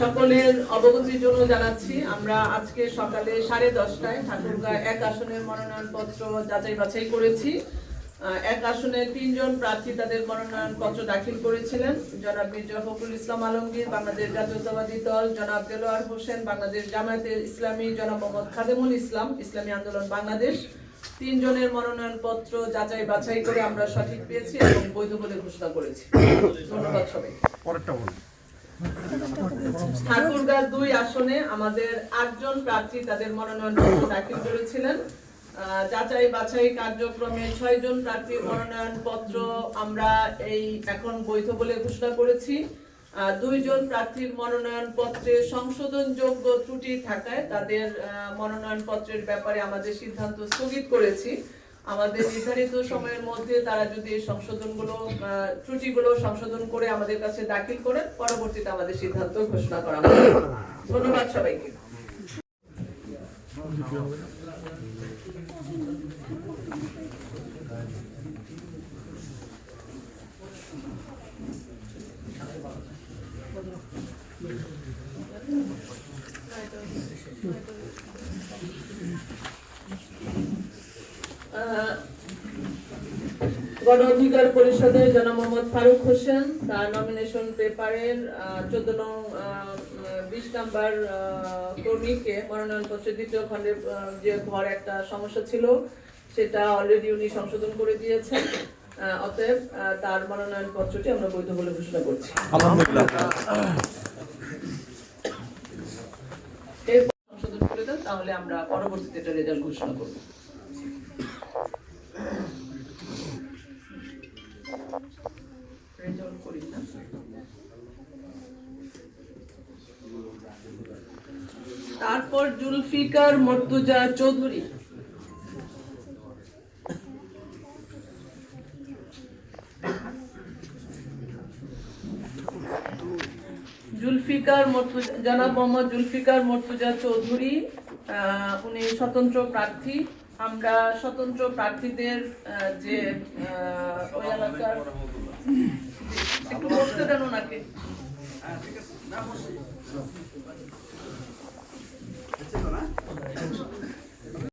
সকলের অবগতির জন্য জানাচ্ছি আমরা আজকে সকালে সাড়ে দশটায় ঠাকুরগাঁ এক আসনের মনোনয়নপত্র যাচাই বাছাই করেছি। এক আসনে তিনজন প্রার্থী তাদের মনোনয়নপত্র দাখিল করেছিলেন। জনাব মির্জা ফখরুল ইসলাম আলমগীর বাংলাদেশ জাতীয়তাবাদী দল জনাব দেলোয়ার হোসেন বাংলাদেশ জামায়াতে ইসলামী জনাব মোহাম্মদ খাদেমুল ইসলাম ইসলামী আন্দোলন বাংলাদেশ। তিনজনের মনোনয়নপত্র যাচাই বাছাই করে আমরা সঠিক পেয়েছি এবং বৈধ বলে ঘোষণা করেছি। ধন্যবাদ সবাইকে। পরেরটা বলুন। ঠাকুরগাঁ দুই আসনে আমাদের আটজন প্রার্থী তাদের দাখিল করেছিলেন। যাচাই বাছাই কার্যক্রমে প্রার্থীর মনোনয়নপত্র আমরা এই এখন বৈধ বলে ঘোষণা করেছি। দুইজন প্রার্থীর মনোনয়নপত্রে সংশোধনযোগ্য ত্রুটি থাকায় তাদের আহ, মনোনয়নপত্রের ব্যাপারে আমাদের সিদ্ধান্ত স্থগিত করেছি। আমাদের নির্ধারিত সময়ের মধ্যে তারা যদি সংশোধনগুলো ত্রুটিগুলো সংশোধন করে আমাদের কাছে দাখিল করেন পরবর্তীতে আমাদের সিদ্ধান্ত ঘোষণা করা হবে। ধন্যবাদ সবাইকে। আহ, গণ অধিকার পরিষদের জনাব মোহাম্মদ ফারুক হোসেন, তার নমিনেশন পেপারের চোদ্দ নং বিশ নাম্বার কর্মীকে মনোনয়নপত্রের দ্বিতীয় খণ্ডে যে ঘর একটা সমস্যা ছিল, সেটা অলরেডি উনি সংশোধন করে দিয়েছেন। অতএব তার মনোনয়ন পত্রটি আমরা বৈধ বলে ঘোষণা করছি। সংশোধন করে দেন, তাহলে আমরা পরবর্তীতে এটা রেজাল্ট ঘোষণা করব রেজাল্ট করি না তারপর জুলফিকার মর্তুজা চৌধুরী। জুলফিকার মর্তুজা, জনাব মোহাম্মদ জুলফিকার মর্তুজা চৌধুরী উনি স্বতন্ত্র প্রার্থী। আমরা স্বতন্ত্র প্রার্থীদের যে ওই এলাকার একটু বসতে দেন ওনাকে। attention.